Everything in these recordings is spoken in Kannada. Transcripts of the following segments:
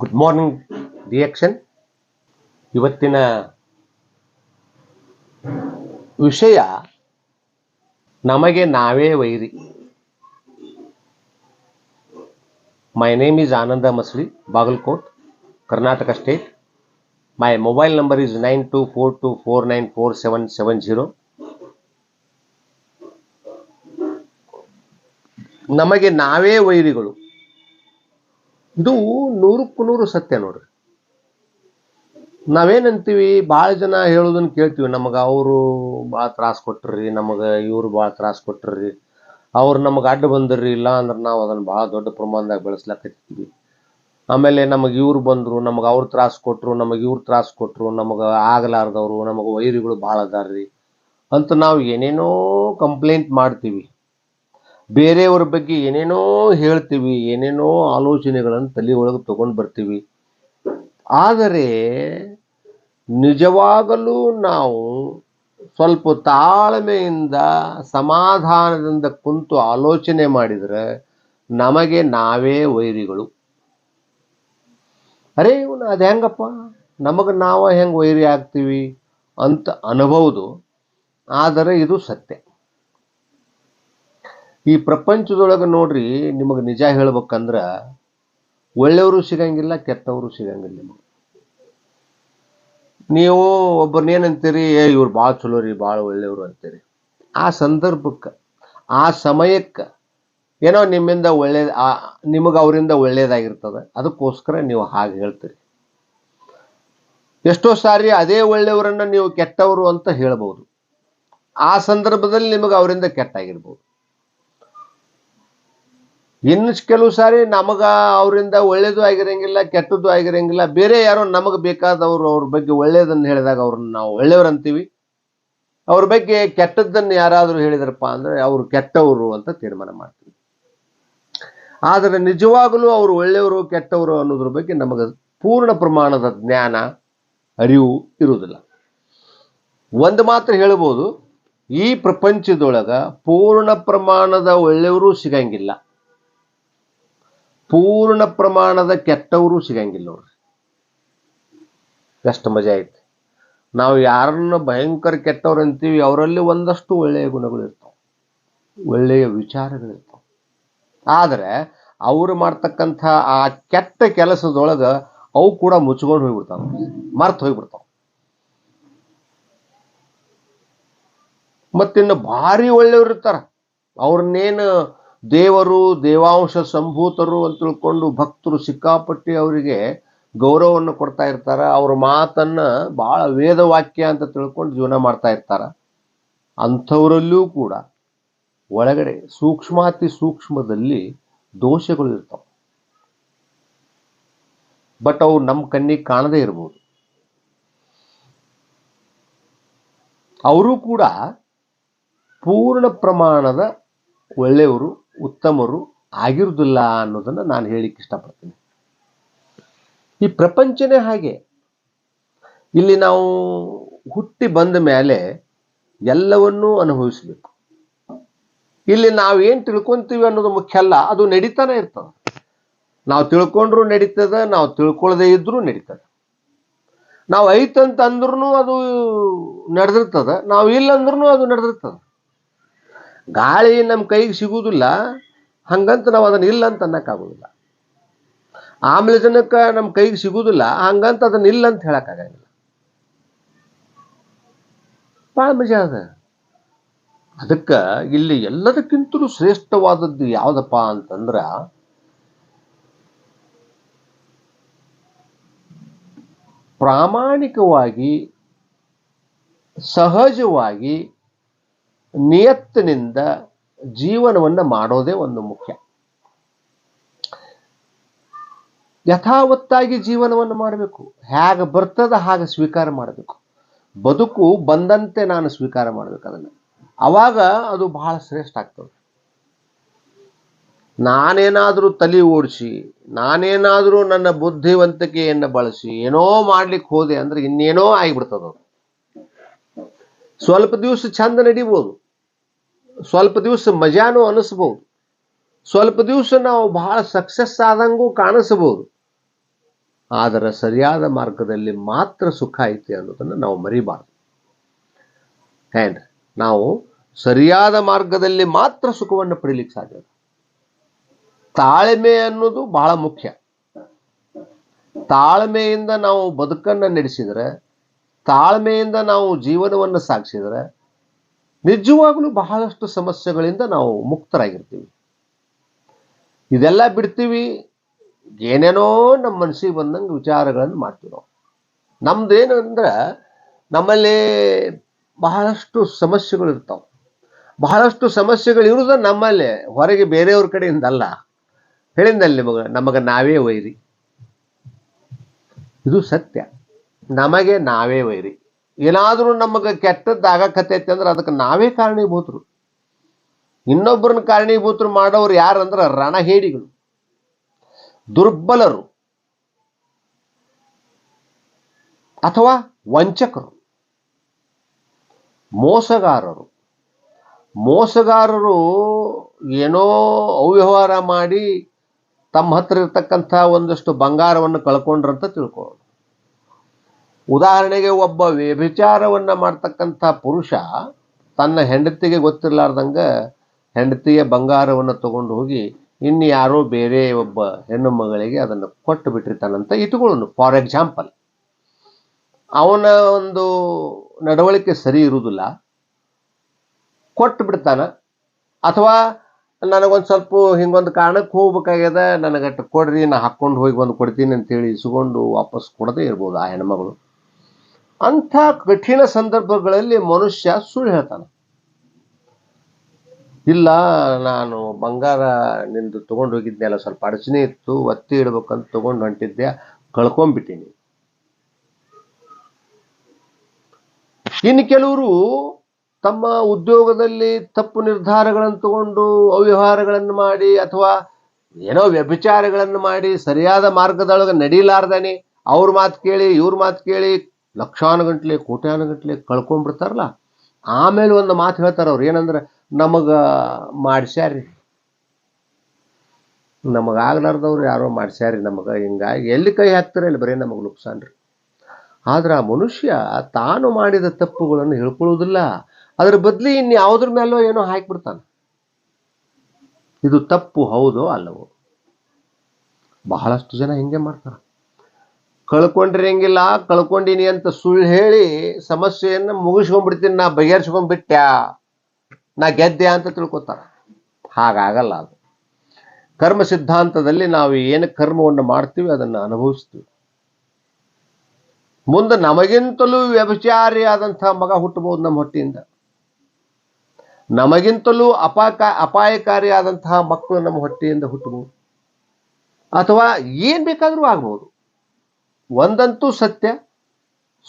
ಗುಡ್ ಮಾರ್ನಿಂಗ್ ರಿಯಾಕ್ಷನ್ ಇವತ್ತಿನ ವಿಷಯ ನಮಗೆ ನಾವೇ ವೈರಿ. My name is Ananda Masli Bagalkot Karnataka state my mobile number is nine two four two four nine four seven seven zero ನಮಗೆ ನಾವೇ ವೈರಿಗಳು. ಇದು ನೂರಕ್ಕೂ ನೂರು ಸತ್ಯ ನೋಡ್ರಿ. ನಾವೇನಂತೀವಿ ಭಾಳ ಜನ ಹೇಳೋದನ್ನ ಕೇಳ್ತೀವಿ, ನಮಗೆ ಅವರು ಭಾಳ ತ್ರಾಸ ಕೊಟ್ರಿ ನಮಗೆ ಇವರು ಭಾಳ ತ್ರಾಸ ಕೊಟ್ರಿ ಅವ್ರು ನಮಗೆ ಅಡ್ಡ ಬಂದ್ರಿ, ಇಲ್ಲ ಅಂದ್ರೆ ನಾವು ಅದನ್ನು ಭಾಳ ದೊಡ್ಡ ಪ್ರಮಾಣದಾಗ ಬೆಳೆಸ್ಲಕತ್ತೀವಿ. ಆಮೇಲೆ ನಮಗೆ ಇವ್ರು ಬಂದರು, ನಮಗೆ ಅವ್ರು ತ್ರಾಸ ಕೊಟ್ಟರು ನಮಗೆ ಇವ್ರು ತ್ರಾಸ ಕೊಟ್ಟರು ನಮಗೆ ಆಗಲಾರ್ದವ್ರು, ನಮಗೆ ವೈರಿಗಳು ಭಾಳ ಅದಾರ್ರಿ ಅಂತ ನಾವು ಏನೇನೋ ಕಂಪ್ಲೇಂಟ್ ಮಾಡ್ತೀವಿ. ಬೇರೆಯವ್ರ ಬಗ್ಗೆ ಏನೇನೋ ಹೇಳ್ತೀವಿ, ಏನೇನೋ ಆಲೋಚನೆಗಳನ್ನು ತಲೆ ಒಳಗೆ ತಗೊಂಡು ಬರ್ತೀವಿ. ಆದರೆ ನಿಜವಾಗಲೂ ನಾವು ಸ್ವಲ್ಪ ತಾಳ್ಮೆಯಿಂದ, ಸಮಾಧಾನದಿಂದ ಕುಂತು ಆಲೋಚನೆ ಮಾಡಿದರೆ ನಮಗೆ ನಾವೇ ವೈರಿಗಳು. ಅರೇ ಇವನು ಅದು ಹೆಂಗಪ್ಪ? ನಮಗೆ ನಾವು ಹೆಂಗೆ ವೈರಿ ಆಗ್ತೀವಿ ಅಂತ ಅನ್ಬೋದು. ಆದರೆ ಇದು ಸತ್ಯ. ಈ ಪ್ರಪಂಚದೊಳಗೆ ನೋಡ್ರಿ ನಿಮಗೆ ನಿಜ ಹೇಳ್ಬೇಕಂದ್ರ ಒಳ್ಳೆಯವರು ಸಿಗಂಗಿಲ್ಲ, ಕೆಟ್ಟವರು ಸಿಗಂಗಿಲ್ಲ ನಿಮಗೆ. ನೀವು ಒಬ್ಬರನ್ನೇನಂತೀರಿ ಏ, ಇವ್ರು ಭಾಳ ಚಲೋ ರೀ ಭಾಳ ಒಳ್ಳೆಯವರು ಅಂತೀರಿ. ಆ ಸಂದರ್ಭಕ್ಕೆ, ಆ ಸಮಯಕ್ಕೆ ಏನೋ ನಿಮ್ಮಿಂದ ಒಳ್ಳೆ ನಿಮಗೆ ಅವರಿಂದ ಒಳ್ಳೇದಾಗಿರ್ತದೆ. ಅದಕ್ಕೋಸ್ಕರ ನೀವು ಹಾಗೆ ಹೇಳ್ತೀರಿ. ಎಷ್ಟೋ ಸಾರಿ ಅದೇ ಒಳ್ಳೆಯವರನ್ನ ನೀವು ಕೆಟ್ಟವರು ಅಂತ ಹೇಳ್ಬೋದು. ಆ ಸಂದರ್ಭದಲ್ಲಿ ನಿಮಗೆ ಅವರಿಂದ ಕೆಟ್ಟಾಗಿರ್ಬೋದು. ಇನ್ನು ಕೆಲವು ಸಾರಿ ನಮಗ ಅವರಿಂದ ಒಳ್ಳೇದು ಆಗಿರಂಗಿಲ್ಲ, ಕೆಟ್ಟದ್ದು ಆಗಿರಂಗಿಲ್ಲ, ಬೇರೆ ಯಾರೋ ನಮಗೆ ಬೇಕಾದವರು ಅವ್ರ ಬಗ್ಗೆ ಒಳ್ಳೇದನ್ನು ಹೇಳಿದಾಗ ಅವ್ರನ್ನ ನಾವು ಒಳ್ಳೆಯವ್ರು ಅಂತೀವಿ ಅವ್ರ ಬಗ್ಗೆ ಕೆಟ್ಟದ್ದನ್ನು ಯಾರಾದರೂ ಹೇಳಿದ್ರಪ್ಪ ಅಂದ್ರೆ ಅವರು ಕೆಟ್ಟವರು ಅಂತ ತೀರ್ಮಾನ ಮಾಡ್ತೀವಿ. ಆದರೆ ನಿಜವಾಗಲೂ ಅವರು ಒಳ್ಳೆಯವರು, ಕೆಟ್ಟವರು ಅನ್ನೋದ್ರ ಬಗ್ಗೆ ನಮಗೆ ಪೂರ್ಣ ಪ್ರಮಾಣದ ಜ್ಞಾನ, ಅರಿವು ಇರುವುದಿಲ್ಲ. ಒಂದು ಮಾತ್ರ ಹೇಳ್ಬೋದು, ಈ ಪ್ರಪಂಚದೊಳಗ ಪೂರ್ಣ ಪ್ರಮಾಣದ ಒಳ್ಳೆಯವರು ಸಿಗಂಗಿಲ್ಲ. ಪೂರ್ಣ ಪ್ರಮಾಣದ ಕೆಟ್ಟವರು ಸಿಗಂಗಿಲ್ಲ ನೋಡ್ರಿ. ಎಷ್ಟು ಮಜಾ ಐತಿ. ನಾವು ಯಾರನ್ನ ಭಯಂಕರ ಕೆಟ್ಟವ್ರು ಅಂತೀವಿ, ಅವರಲ್ಲಿ ಒಂದಷ್ಟು ಒಳ್ಳೆಯ ಗುಣಗಳು ಇರ್ತಾವೆ. ಒಳ್ಳೆಯ ವಿಚಾರಗಳಿರ್ತಾವೆ ಆದರೆ ಅವರು ಮಾಡ್ತಕ್ಕಂಥ ಆ ಕೆಟ್ಟ ಕೆಲಸದೊಳಗೆ ಅವು ಕೂಡ ಮುಚ್ಕೊಂಡು ಹೋಗ್ಬಿಡ್ತಾವೆ. ಮರ್ತು ಹೋಗ್ಬಿಡ್ತಾವೆ. ಮತ್ತಿನ್ನು ಭಾರಿ ಒಳ್ಳೆಯವ್ರು ಇರ್ತಾರ. ಅವ್ರನ್ನೇನು ದೇವರು, ದೇವಾಂಶ ಸಂಭೂತರು ಅಂತ ತಿಳ್ಕೊಂಡು ಭಕ್ತರು ಸಿಕ್ಕಾಪಟ್ಟಿ ಅವರಿಗೆ ಗೌರವವನ್ನು ಕೊಡ್ತಾ ಇರ್ತಾರ. ಅವ್ರ ಮಾತನ್ನ ಬಹಳ ವೇದವಾಕ್ಯ ಅಂತ ತಿಳ್ಕೊಂಡು ಜೀವನ ಮಾಡ್ತಾ ಇರ್ತಾರ. ಅಂಥವರಲ್ಲೂ ಕೂಡ ಒಳಗಡೆ ಸೂಕ್ಷ್ಮಾತಿ ಸೂಕ್ಷ್ಮದಲ್ಲಿ ದೋಷಗಳು ಇರ್ತಾವ. ಬಟ್ ಅವು ನಮ್ಮ ಕಣ್ಣಿಗೆ ಕಾಣದೇ ಇರ್ಬೋದು. ಅವರು ಕೂಡ ಪೂರ್ಣ ಪ್ರಮಾಣದ ಒಳ್ಳೆಯವರು ಉತ್ತಮರು ಆಗಿರುವುದಿಲ್ಲ ಅನ್ನೋದನ್ನು ನಾನು ಹೇಳಿಕ್ಕೆ ಇಷ್ಟಪಡ್ತೀನಿ. ಈ ಪ್ರಪಂಚನೇ ಹಾಗೆ. ಇಲ್ಲಿ ನಾವು ಹುಟ್ಟಿ ಬಂದ ಮೇಲೆ ಎಲ್ಲವನ್ನೂ ಅನುಭವಿಸಬೇಕು. ಇಲ್ಲಿ ನಾವು ಏನು ತಿಳ್ಕೊಂತೀವಿ ಅನ್ನೋದು ಮುಖ್ಯ ಅಲ್ಲ, ಅದು ನಡೀತಾನೆ ಇರ್ತದೆ. ನಾವು ತಿಳ್ಕೊಂಡ್ರು ನಡೀತದೆ, ನಾವು ತಿಳ್ಕೊಳ್ಳದೆ ಇದ್ರೂ ನಡೀತದೆ. ನಾವು ಐತಂತ ಅಂದ್ರೂ ಅದು ನಡೆದಿರ್ತದ, ನಾವು ಇಲ್ಲ ಅಂದ್ರೂ ಅದು ನಡೆದಿರ್ತದೆ. ಗಾಳಿ ನಮ್ಮ ಕೈಗೆ ಸಿಗುವುದಿಲ್ಲ, ಹಂಗಂತ ನಾವು ಅದನ್ನು ಇಲ್ಲ ಅಂತ ಅನ್ನೋಕ್ಕಾಗೋದಿಲ್ಲ ಆಮ್ಲಜನಕ ನಮ್ಮ ಕೈಗೆ ಸಿಗುವುದಿಲ್ಲ, ಹಂಗಂತ ಅದನ್ನ ಇಲ್ಲ ಅಂತ ಹೇಳೋಕ್ಕಾಗಂಗಿಲ್ಲ. ಭಾಳ ಮಜಾ ಅದ. ಅದಕ್ಕೆ ಇಲ್ಲಿ ಎಲ್ಲದಕ್ಕಿಂತಲೂ ಶ್ರೇಷ್ಠವಾದದ್ದು ಯಾವುದಪ್ಪ ಅಂತಂದ್ರ, ಪ್ರಾಮಾಣಿಕವಾಗಿ, ಸಹಜವಾಗಿ ನಿಯತ್ತಿನಿಂದ ಜೀವನವನ್ನು ಮಾಡೋದೇ ಒಂದು ಮುಖ್ಯ. ಯಥಾವತ್ತಾಗಿ ಜೀವನವನ್ನು ಮಾಡಬೇಕು. ಹೇಗೆ ಬರ್ತದ ಹಾಗೆ ಸ್ವೀಕಾರ ಮಾಡಬೇಕು. ಬದುಕು ಬಂದಂತೆ ನಾನು ಸ್ವೀಕಾರ ಮಾಡಬೇಕು ಅದನ್ನು. ಅವಾಗ ಅದು ಬಹಳ ಶ್ರೇಷ್ಠ ಆಗ್ತದೆ. ನಾನೇನಾದರೂ ತಲೆ ಓಡಿಸಿ, ನಾನೇನಾದರೂ ನನ್ನ ಬುದ್ಧಿವಂತಿಕೆಯನ್ನು ಬಳಸಿ, ಏನೋ ಮಾಡ್ಲಿಕ್ಕೆ ಹೋದೆ ಅಂದ್ರೆ ಇನ್ನೇನೋ ಆಗಿಬಿಡ್ತದ ಸ್ವಲ್ಪ ದಿವಸ ಚಂದ ನಡಿಬೋದು. ಸ್ವಲ್ಪ ದಿವಸ ಮಜಾನೂ ಅನಿಸ್ಬೋದು. ಸ್ವಲ್ಪ ದಿವಸ ನಾವು ಬಹಳ ಸಕ್ಸಸ್ ಆದಂಗೂ ಕಾಣಿಸಬಹುದು ಆದರೆ ಸರಿಯಾದ ಮಾರ್ಗದಲ್ಲಿ ಮಾತ್ರ ಸುಖ ಐತಿ ಅನ್ನೋದನ್ನು ನಾವು ಮರಿಬಾರ್ದು. ಏನ್ರಿ ನಾವು ಸರಿಯಾದ ಮಾರ್ಗದಲ್ಲಿ ಮಾತ್ರ ಸುಖವನ್ನು ಪಡೀಲಿಕ್ಕೆ ಸಾಧ್ಯ ತಾಳ್ಮೆ ಅನ್ನೋದು ಬಹಳ ಮುಖ್ಯ. ತಾಳ್ಮೆಯಿಂದ ನಾವು ಬದುಕನ್ನು ನಡೆಸಿದರೆ, ತಾಳ್ಮೆಯಿಂದ ನಾವು ಜೀವನವನ್ನು ಸಾಗಿಸಿದರೆ ನಿಜವಾಗ್ಲೂ ಬಹಳಷ್ಟು ಸಮಸ್ಯೆಗಳಿಂದ ನಾವು ಮುಕ್ತರಾಗಿರ್ತೀವಿ. ಇದೆಲ್ಲ ಬಿಡ್ತೀವಿ, ಏನೇನೋ ನಮ್ಮ ಮನಸ್ಸಿಗೆ ಬಂದಂಗೆ ವಿಚಾರಗಳನ್ನು ಮಾಡ್ತೀವಿ ನಾವು. ನಮ್ದೇನು ಅಂದ್ರೆ, ನಮ್ಮಲ್ಲಿ ಬಹಳಷ್ಟು ಸಮಸ್ಯೆಗಳು ಇರ್ತಾವೆ ಬಹಳಷ್ಟು ಸಮಸ್ಯೆಗಳು ಇರುವುದು ನಮ್ಮಲ್ಲೇ, ಹೊರಗೆ ಬೇರೆಯವ್ರ ಕಡೆಯಿಂದ ಅಲ್ಲ. ಹೇಳಿದ್ನಲ್ಲಿ ನಿಮಗೆ, ನಮಗೆ ನಾವೇ ವೈರಿ. ಇದು ಸತ್ಯ. ನಮಗೆ ನಾವೇ ವೈರಿ. ಏನಾದರೂ ನಮಗೆ ಕೆಟ್ಟದ್ದು ಆಗಕತ್ತೈತಿ ಅಂದ್ರೆ ಅದಕ್ಕೆ ನಾವೇ ಕಾರಣೀಭೂತರು. ಇನ್ನೊಬ್ಬರನ್ನ ಕಾರಣೀಭೂತರು ಮಾಡೋರು ಯಾರಂದ್ರೆ ರಣಹೇಡಿಗಳು. ದುರ್ಬಲರು. ಅಥವಾ ವಂಚಕರು. ಮೋಸಗಾರರು. ಮೋಸಗಾರರು ಏನೋ ಅವ್ಯವಹಾರ ಮಾಡಿ ತಮ್ಮ ಹತ್ರ ಇರ್ತಕ್ಕಂಥ ಒಂದಷ್ಟು ಬಂಗಾರವನ್ನು ಕಳ್ಕೊಂಡ್ರಂತ ತಿಳ್ಕೊಳ್ಳೋಣ ಉದಾಹರಣೆಗೆ ಒಬ್ಬ ವ್ಯಭಿಚಾರವನ್ನ ಮಾಡ್ತಕ್ಕಂಥ ಪುರುಷ ತನ್ನ ಹೆಂಡತಿಗೆ ಗೊತ್ತಿರಲಾರ್ದಂಗ ಹೆಂಡತಿಯ ಬಂಗಾರವನ್ನು ತಗೊಂಡು ಹೋಗಿ ಇನ್ನು ಯಾರೋ ಬೇರೆ ಒಬ್ಬ ಹೆಣ್ಣು ಮಗಳಿಗೆ ಅದನ್ನು ಕೊಟ್ಟು ಬಿಟ್ಟಿರ್ತಾನಂತ ಇಟ್ಕೊಳ್ಳೋನು ಫಾರ್ ಎಕ್ಸಾಂಪಲ್, ಅವನ ಒಂದು ನಡವಳಿಕೆ ಸರಿ ಇರುವುದಿಲ್ಲ, ಕೊಟ್ಟು ಬಿಡ್ತಾನ, ಅಥವಾ ನನಗೊಂದು ಸ್ವಲ್ಪ ಹಿಂಗೊಂದು ಕಾರಣಕ್ಕೆ ಹೋಗ್ಬೇಕಾಗ್ಯದ, ನನಗಟ್ಟು ಕೊಡ್ರಿ, ನಾ ಹಾಕ್ಕೊಂಡು ಹೋಗಿ ಬಂದು ಕೊಡ್ತೀನಿ ಅಂತೇಳಿ ಇಸ್ಕೊಂಡು ವಾಪಸ್ ಕೊಡದೇ ಇರ್ಬೋದು ಆ ಹೆಣ್ಮಗಳು. ಅಂಥ ಕಠಿಣ ಸಂದರ್ಭಗಳಲ್ಲಿ ಮನುಷ್ಯ ಸುಳ್ಳು ಹೇಳ್ತಾನೆ. ಇಲ್ಲ, ನಾನು ಬಂಗಾರ ನಿಂದು ತಗೊಂಡು ಹೋಗಿದ್ನಲ್ಲ ಸ್ವಲ್ಪ ಅಡಚಣೆ ಇತ್ತು, ಒತ್ತಿ ಇಡ್ಬೇಕಂತ ತೊಗೊಂಡು ಹೊಂಟಿದ್ದೆ, ಕಳ್ಕೊಂಡ್ಬಿಟ್ಟಿನಿ. ಇನ್ನು ಕೆಲವರು ತಮ್ಮ ಉದ್ಯೋಗದಲ್ಲಿ ತಪ್ಪು ನಿರ್ಧಾರಗಳನ್ನು ತಗೊಂಡು ಅವ್ಯವಹಾರಗಳನ್ನು ಮಾಡಿ ಅಥವಾ ಏನೋ ವ್ಯಭಿಚಾರಗಳನ್ನು ಮಾಡಿ ಸರಿಯಾದ ಮಾರ್ಗದೊಳಗೆ ನಡೀಲಾರ್ದಾನೆ, ಅವ್ರ ಮಾತು ಕೇಳಿ, ಇವ್ರ ಮಾತು ಕೇಳಿ ಲಕ್ಷಾನುಗಂಟ್ಲೆ ಕೋಟ್ಯಾನುಗಂಟ್ಲೆ ಕಳ್ಕೊಂಡ್ಬಿಡ್ತಾರಲ್ಲ? ಆಮೇಲೆ ಒಂದು ಮಾತು ಹೇಳ್ತಾರೆ ಅವ್ರು. ಏನಂದ್ರೆ, ನಮಗ ಮಾಡಿಸ್ಯಾರಿ ನಮಗಾಗ್ಲಾರ್ದವ್ರು ಯಾರೋ ಮಾಡ್ಸ್ಯಾರಿ ನಮಗೆ. ಹಿಂಗಾಗಿ ಎಲ್ಲಿ ಕೈ ಹಾಕ್ತಾರೆ ಅಲ್ಲಿ ಬರೀ ನಮಗೆ ನುಕ್ಸಾನ್ ರೀ ಆದ್ರೆ ಆ ಮನುಷ್ಯ ತಾನು ಮಾಡಿದ ತಪ್ಪುಗಳನ್ನು ಹೇಳ್ಕೊಳ್ಳೋದಿಲ್ಲ ಅದ್ರ ಬದಲಿ ಇನ್ಯಾವುದ್ರ ಮೇಲೋ ಏನೋ ಹಾಕಿಬಿಡ್ತಾನೆ. ಇದು ತಪ್ಪು, ಹೌದೋ ಅಲ್ಲವೋ? ಬಹಳಷ್ಟು ಜನ ಹಿಂಗೆ ಮಾಡ್ತಾರೆ. ಕಳ್ಕೊಂಡಿರಂಗಿಲ್ಲ, ಕಳ್ಕೊಂಡಿನಿ ಅಂತ ಸುಳ್ಳು ಹೇಳಿ ಸಮಸ್ಯೆಯನ್ನು ಮುಗಿಸ್ಕೊಂಡ್ಬಿಡ್ತೀನಿ, ನಾ ಬಗೆಹರಿಸ್ಕೊಂಡ್ಬಿಟ್ಟ್ಯಾ ನಾ ಗೆದ್ದೆ ಅಂತ ತಿಳ್ಕೊತಾರ. ಹಾಗಾಗಲ್ಲ ಅದು. ಕರ್ಮ ಸಿದ್ಧಾಂತದಲ್ಲಿ ನಾವು ಏನು ಕರ್ಮವನ್ನು ಮಾಡ್ತೀವಿ, ಅದನ್ನು ಅನುಭವಿಸ್ತೀವಿ. ಮುಂದೆ ನಮಗಿಂತಲೂ ವ್ಯಭಿಚಾರಿಯಾದಂತಹ ಮಗ ಹುಟ್ಟಬಹುದು ನಮ್ಮ ಹೊಟ್ಟೆಯಿಂದ. ನಮಗಿಂತಲೂ ಅಪಾಕ ಅಪಾಯಕಾರಿಯಾದಂತಹ ಮಕ್ಕಳು ನಮ್ಮ ಹೊಟ್ಟೆಯಿಂದ ಹುಟ್ಟಬಹುದು. ಅಥವಾ ಏನ್ ಬೇಕಾದರೂ ಆಗ್ಬೋದು ಒಂದಂತೂ ಸತ್ಯ.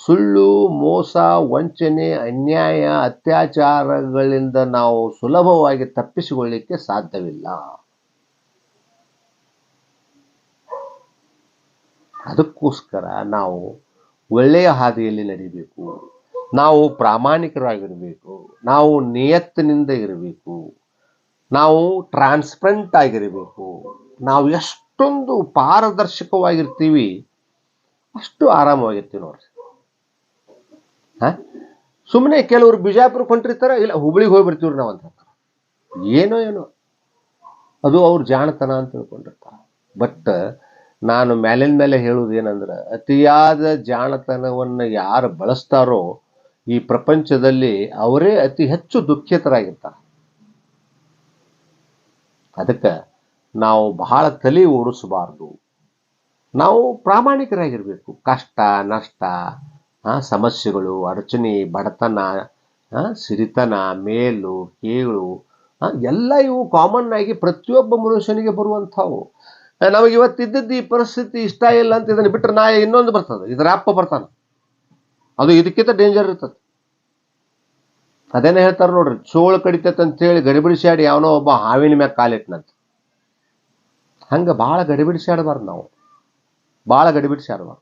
ಸುಳ್ಳು, ಮೋಸ, ವಂಚನೆ, ಅನ್ಯಾಯ, ಅತ್ಯಾಚಾರಗಳಿಂದ ನಾವು ಸುಲಭವಾಗಿ ತಪ್ಪಿಸಿಕೊಳ್ಳಿಕ್ಕೆ ಸಾಧ್ಯವಿಲ್ಲ. ಅದಕ್ಕೋಸ್ಕರ ನಾವು ಒಳ್ಳೆಯ ಹಾದಿಯಲ್ಲಿ ನಡಿಬೇಕು. ನಾವು ಪ್ರಾಮಾಣಿಕರಾಗಿರಬೇಕು. ನಾವು ನಿಯತ್ತಿನಿಂದ ಇರಬೇಕು. ನಾವು ಟ್ರಾನ್ಸ್ಪರೆಂಟ್ ಆಗಿರಬೇಕು. ನಾವು ಎಷ್ಟೊಂದು ಪಾರದರ್ಶಕವಾಗಿರ್ತೀವಿ. ಅಷ್ಟು ಆರಾಮವಾಗಿರ್ತೀವಿ ನೋಡ್ರಿ. ಹ? ಸುಮ್ಮನೆ ಕೆಲವರು ಬಿಜಾಪುರಕ್ಕೆ ಹೊಂಟಿರ್ತಾರೆ ಇಲ್ಲ ಹುಬ್ಳಿಗೆ ಹೋಗಿ ನಾವು ಅಂತ ಏನೋ ಏನೋ. ಅದು ಅವ್ರ ಜಾಣತನ ಅಂತ ತಿಳ್ಕೊಂಡಿರ್ತಾರೆ. ಬಟ್ ನಾನು ಮೇಲಿನ ಮೇಲೆ ಹೇಳುವುದೇನಂದ್ರೆ, ಅತಿಯಾದ ಜಾಣತನವನ್ನು ಯಾರು ಬಳಸ್ತಾರೋ ಈ ಪ್ರಪಂಚದಲ್ಲಿ ಅವರೇ ಅತಿ ಹೆಚ್ಚು ದುಃಖಿತರಾಗಿರ್ತಾರೆ. ಅದಕ್ಕೆ ನಾವು ಬಹಳ ತಲೆ ಓಡಿಸಬಾರ್ದು ನಾವು ಪ್ರಾಮಾಣಿಕರಾಗಿರಬೇಕು. ಕಷ್ಟ, ನಷ್ಟ ಸಮಸ್ಯೆಗಳು, ಅಡಚಣೆ, ಬಡತನ ಸಿರಿತನ, ಮೇಲು, ಕೇಳು ಎಲ್ಲ ಇವು ಕಾಮನ್ ಆಗಿ ಪ್ರತಿಯೊಬ್ಬ ಮನುಷ್ಯನಿಗೆ ಬರುವಂಥವು. ನಮಗೆ ಇವತ್ತಿದ್ದದ್ದು ಈ ಪರಿಸ್ಥಿತಿ ಇಷ್ಟ ಇಲ್ಲ ಅಂತ ಇದನ್ನು ಬಿಟ್ಟರೆ ನಾಯ ಇನ್ನೊಂದು ಬರ್ತದೆ. ಇದರ ಅಪ್ಪ ಬರ್ತಾನೆ. ಅದು ಇದಕ್ಕಿಂತ ಡೇಂಜರ್ ಇರ್ತದೆ. ಅದೇನೇ ಹೇಳ್ತಾರೆ ನೋಡ್ರಿ, ಚೋಳು ಕಡಿತೈತೆ ಅಂತ ಹೇಳಿ ಆಡಿ ಯಾವನೋ ಒಬ್ಬ ಹಾವಿನ ಮ್ಯಾಗ ಕಾಲಿಟ್ನಂತ. ಹಂಗೆ ಭಾಳ ಗಡಿಬಿಡಿಸಾಡಬಾರ್ದು ನಾವು. ಭಾಳ ಶಾರ್ವ.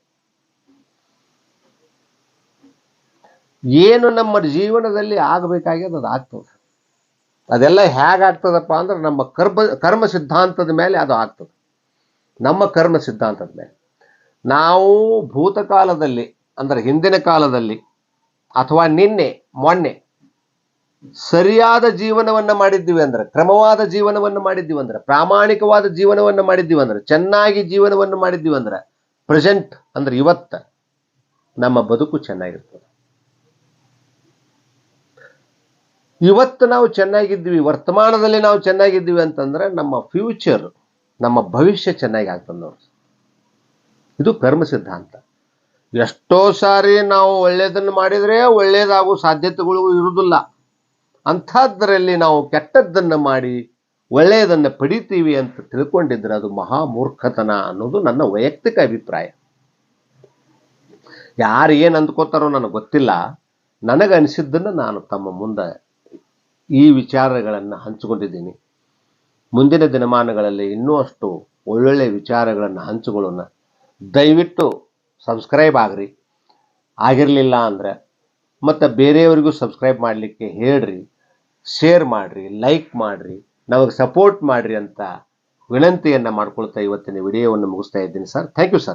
ಏನು ನಮ್ಮ ಜೀವನದಲ್ಲಿ ಆಗಬೇಕಾಗ್ಯದ ಅದು ಆಗ್ತದೆ. ಅದೆಲ್ಲ ಹೇಗಾಗ್ತದಪ್ಪ ಅಂದ್ರೆ ನಮ್ಮ ಕರ್ಮ ಕರ್ಮ ಸಿದ್ಧಾಂತದ ಮೇಲೆ ಅದು ಆಗ್ತದೆ. ನಮ್ಮ ಕರ್ಮ ಸಿದ್ಧಾಂತದ ಮೇಲೆ. ನಾವು ಭೂತಕಾಲದಲ್ಲಿ, ಅಂದರೆ ಹಿಂದಿನ ಕಾಲದಲ್ಲಿ, ಅಥವಾ ನಿನ್ನೆ, ಮೊನ್ನೆ, ಸರಿಯಾದ ಜೀವನವನ್ನು ಮಾಡಿದ್ದೀವಿ ಅಂದ್ರೆ, ಕ್ರಮವಾದ ಜೀವನವನ್ನು ಮಾಡಿದ್ದೀವಿ ಅಂದ್ರೆ, ಪ್ರಾಮಾಣಿಕವಾದ ಜೀವನವನ್ನು ಮಾಡಿದ್ದೀವಿ ಅಂದ್ರೆ, ಚೆನ್ನಾಗಿ ಜೀವನವನ್ನು ಮಾಡಿದ್ದೀವಿ ಅಂದ್ರೆ ಪ್ರೆಸೆಂಟ್ ಅಂದ್ರೆ ಇವತ್ತ ನಮ್ಮ ಬದುಕು ಚೆನ್ನಾಗಿರ್ತದೆ. ಇವತ್ತು ನಾವು ಚೆನ್ನಾಗಿದ್ದೀವಿ, ವರ್ತಮಾನದಲ್ಲಿ ನಾವು ಚೆನ್ನಾಗಿದ್ದೀವಿ ಅಂತಂದ್ರೆ ನಮ್ಮ ಫ್ಯೂಚರ್ ನಮ್ಮ ಭವಿಷ್ಯ ಚೆನ್ನಾಗಿ ಆಗ್ತದೆ ನೋಡಿ. ಇದು ಕರ್ಮ ಸಿದ್ಧಾಂತ ಎಷ್ಟೋ ಸಾರಿ ನಾವು ಒಳ್ಳೆಯದನ್ನು ಮಾಡಿದರೆ ಒಳ್ಳೆಯದಾಗುವ ಸಾಧ್ಯತೆಗಳು ಇರುವುದಿಲ್ಲ. ಅಂಥದ್ರಲ್ಲಿ ನಾವು ಕೆಟ್ಟದ್ದನ್ನು ಮಾಡಿ ಒಳ್ಳೆಯದನ್ನು ಪಡಿತೀವಿ ಅಂತ ತಿಳ್ಕೊಂಡಿದ್ರೆ ಅದು ಮಹಾ ಮೂರ್ಖತನ ಅನ್ನೋದು ನನ್ನ ವೈಯಕ್ತಿಕ ಅಭಿಪ್ರಾಯ. ಯಾರು ಏನು ಅಂದ್ಕೋತಾರೋ ನನಗೆ ಗೊತ್ತಿಲ್ಲ. ನನಗೆ ಅನಿಸಿದ್ದನ್ನು ನಾನು ತಮ್ಮ ಮುಂದೆ ಈ ವಿಚಾರಗಳನ್ನು ಹಂಚಿಕೊಂಡಿದ್ದೀನಿ. ಮುಂದಿನ ದಿನಮಾನಗಳಲ್ಲಿ ಇನ್ನೂ ಅಷ್ಟು ಒಳ್ಳೊಳ್ಳೆ ವಿಚಾರಗಳನ್ನು ಹಂಚಿಕೊಳ್ಳೋಣ. ದಯವಿಟ್ಟು ಸಬ್ಸ್ಕ್ರೈಬ್ ಆಗ್ರಿ. ಆಗಿರಲಿಲ್ಲ ಅಂದರೆ ಮತ್ತು ಬೇರೆಯವರಿಗೂ ಸಬ್ಸ್ಕ್ರೈಬ್ ಮಾಡಲಿಕ್ಕೆ ಹೇಳ್ರಿ. ಶೇರ್ ಮಾಡಿರಿ, ಲೈಕ್ ಮಾಡಿರಿ. ನಮಗೆ ಸಪೋರ್ಟ್ ಮಾಡಿರಿ ಅಂತ ವಿನಂತಿಯನ್ನು ಮಾಡ್ಕೊಳ್ತಾ ಇವತ್ತಿನ ವಿಡಿಯೋವನ್ನು ಮುಗಿಸ್ತಾ ಇದ್ದೀನಿ ಸರ್. Thank you sir